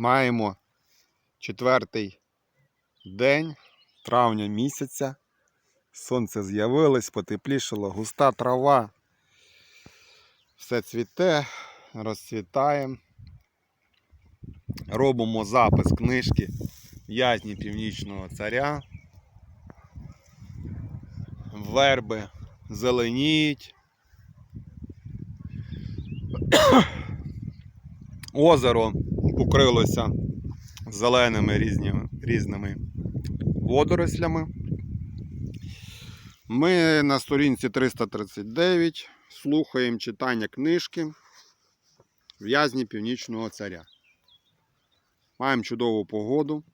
Маємо четвертий день травня місяця. Сонце з'явилось, потеплішало, густа трава. Все цвіте, розцвітає. Робимо запис книжки В'язні Північного Царя. Верби зеленіють. Озеро покрилося зеленими різними, різними водорослями. Ми на сторінці 339 слухаємо читання книжки В'язні Північного Царя. Маємо чудову погоду,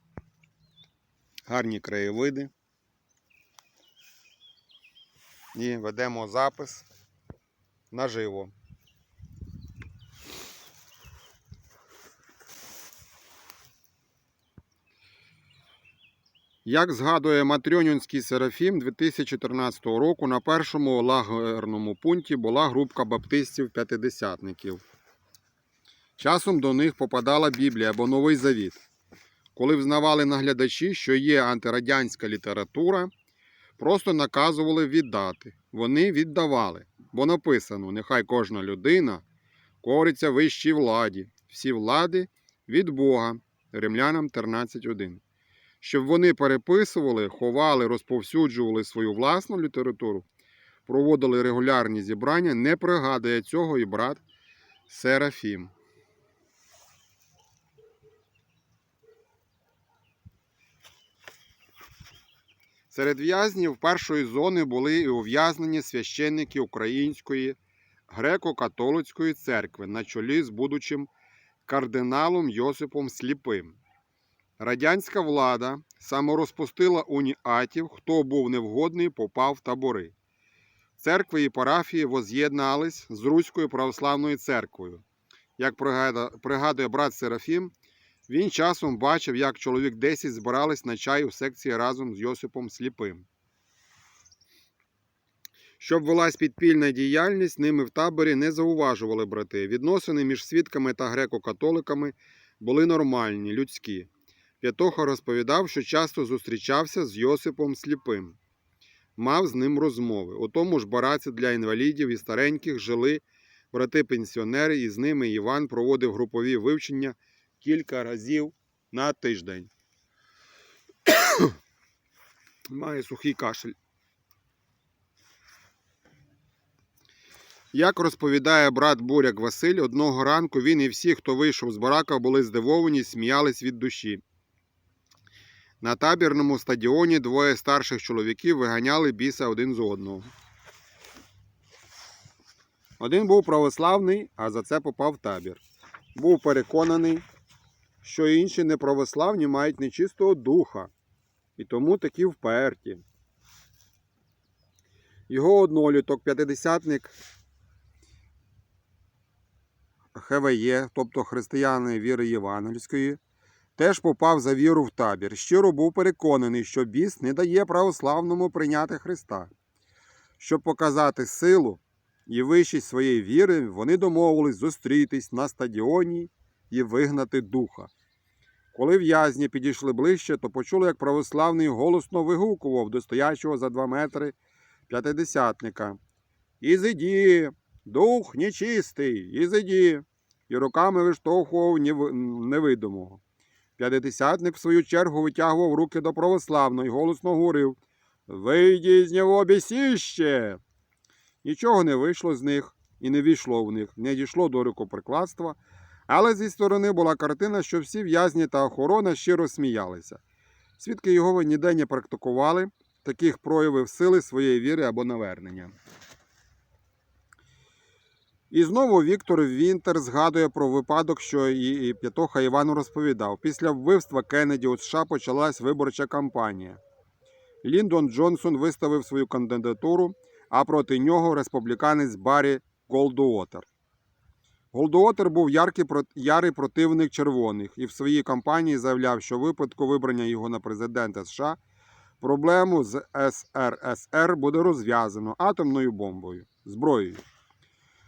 гарні краєвиди. І ведемо запис наживо. Як згадує Матрьонінський Серафім 2014 року на першому лагерному пункті була групка баптистів-п'ятидесятників. Часом до них попадала Біблія або Новий Завіт. Коли взнавали наглядачі, що є антирадянська література, просто наказували віддати. Вони віддавали, бо написано: нехай кожна людина кориться вищій владі, всі влади від Бога. Римлянам 13.1 щоб вони переписували, ховали, розповсюджували свою власну літературу, проводили регулярні зібрання, не пригадує цього і брат Серафім. Серед в'язнів першої зони були і ув'язнені священники Української греко-католицької церкви на чолі з будучим кардиналом Йосипом Сліпим. Радянська влада саморозпустила уніатів, хто був невгодний, попав в табори. Церкви і парафії воз'єднались з Руською православною церквою. Як пригадує брат Серафім, він часом бачив, як чоловік 10 збирались на чай у секції разом з Йосипом Сліпим. Щоб велась підпільна діяльність, ними в таборі не зауважували брати. Відносини між свідками та греко-католиками були нормальні, людські. П'ятоха розповідав, що часто зустрічався з Йосипом Сліпим, мав з ним розмови. У тому ж бараці для інвалідів і стареньких жили брати-пенсіонери, і з ними Іван проводив групові вивчення кілька разів на тиждень. Має сухий кашель. Як розповідає брат Буряк Василь, одного ранку він і всі, хто вийшов з барака, були здивовані, сміялись від душі. На табірному стадіоні двоє старших чоловіків виганяли біса один з одного. Один був православний, а за це попав в табір. Був переконаний, що інші неправославні мають нечистого духа, і тому такі вперті. Його одноліток, п'ятидесятник ХВЄ, тобто християни віри Євангельської, теж попав за віру в табір. Щиро був переконаний, що біс не дає православному прийняти Христа. Щоб показати силу і вищість своєї віри, вони домовились зустрітись на стадіоні і вигнати духа. Коли в'язні підійшли ближче, то почули, як православний голосно вигукував до стоячого за два метри п'ятидесятника. Ізиді, дух нечистий, ізиді, і руками виштовхував невидимого. П'ятидесятник, в свою чергу, витягував руки до православного і голосно говорив Вийдіть з нього бісіще. Нічого не вийшло з них і не війшло в них, не дійшло до рукоприкладства, але зі сторони була картина, що всі в'язні та охорона щиро сміялися. Свідки його ніде не практикували таких проявів сили своєї віри або навернення. І знову Віктор Вінтер згадує про випадок, що і П'ятоха Іван розповідав. Після вбивства Кеннеді у США почалась виборча кампанія. Ліндон Джонсон виставив свою кандидатуру, а проти нього республіканець Баррі Голдуотер. Голдуотер був яркий, ярий противник червоних і в своїй кампанії заявляв, що в випадку вибрання його на президента США проблему з СРСР буде розв'язано атомною бомбою, зброєю.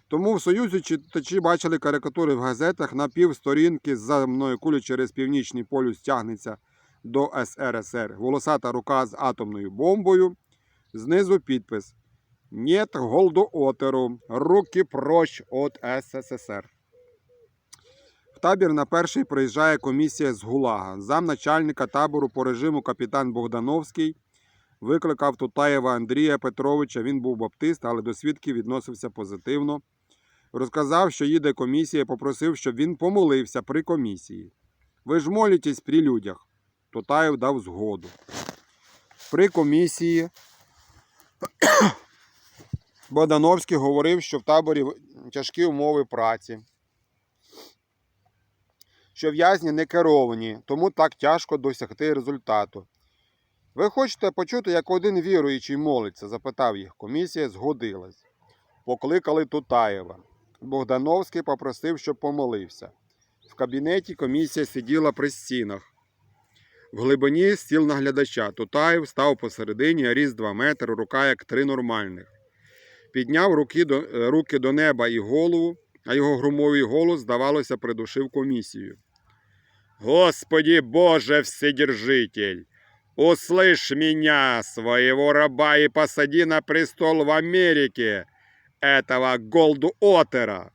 Тому в Союзі читачі бачили карикатури в газетах на півсторінки за мною кулі через північний полюс тягнеться до СРСР. Волосата рука з атомною бомбою. Знизу підпис Нет голдоотеру. Руки прочь от СССР. В табір на перший приїжджає комісія з ГУЛАГа. Замначальника табору по режиму капітан Богдановський викликав Тутаєва Андрія Петровича. Він був баптист, але до свідків відносився позитивно. Розказав, що їде комісія, попросив, щоб він помолився при комісії. Ви ж молитесь при людях. Тутаєв дав згоду. При комісії Богдановський говорив, що в таборі тяжкі умови праці, що в'язні не керовані, тому так тяжко досягти результату. Ви хочете почути, як один віруючий молиться? запитав їх. Комісія згодилась. Покликали Тутаєва. Богдановський попросив, щоб помолився. В кабінеті комісія сиділа при стінах. В глибині стіл наглядача. Тутаєв став посередині, а ріст 2 метри, рука як три нормальних. Підняв руки до, е, руки до неба і голову, а його громовий голос, здавалося, придушив комісію. Господи Боже Вседержитель! Услышь меня, своего раба, и посади на престол в Америке этого Голду Отера.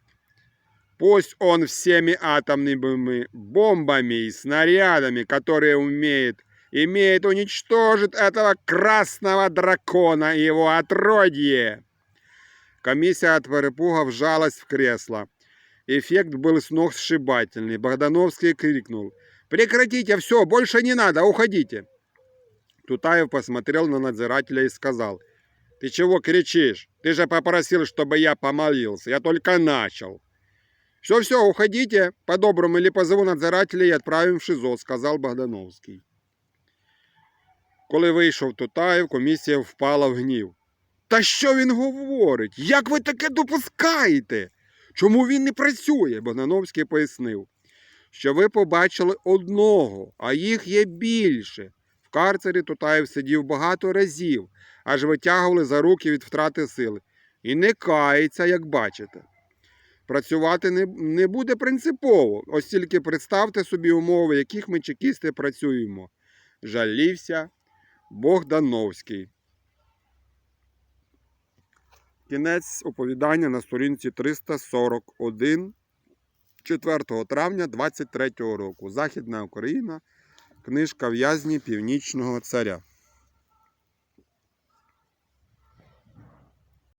Пусть он всеми атомными бомбами и снарядами, которые умеет, имеет уничтожить этого красного дракона и его отродье. Комиссия от перепуга вжалась в кресло. Эффект был сногсшибательный. Богдановский крикнул. «Прекратите все, больше не надо, уходите!» Тутаев посмотрел на надзирателя и сказал. «Ты чего кричишь? Ты же попросил, чтобы я помолился. Я только начал». «Все-все, уходите по-доброму или позову надзирателя и отправим в ШИЗО», сказал Богдановский. Коли вийшов Тутаєв, комісія впала в гнів. Та що він говорить? Як ви таке допускаєте? Чому він не працює? Богдановський пояснив, що ви побачили одного, а їх є більше. Карцері Тутаєв сидів багато разів, аж витягували за руки від втрати сили. І не кається, як бачите. Працювати не, не буде принципово, ось тільки представте собі умови, яких ми чекісти працюємо. Жалівся Богдановський. Кінець оповідання на сторінці 341 4 травня 23 року. Західна Україна. Книжка В'язні Північного Царя.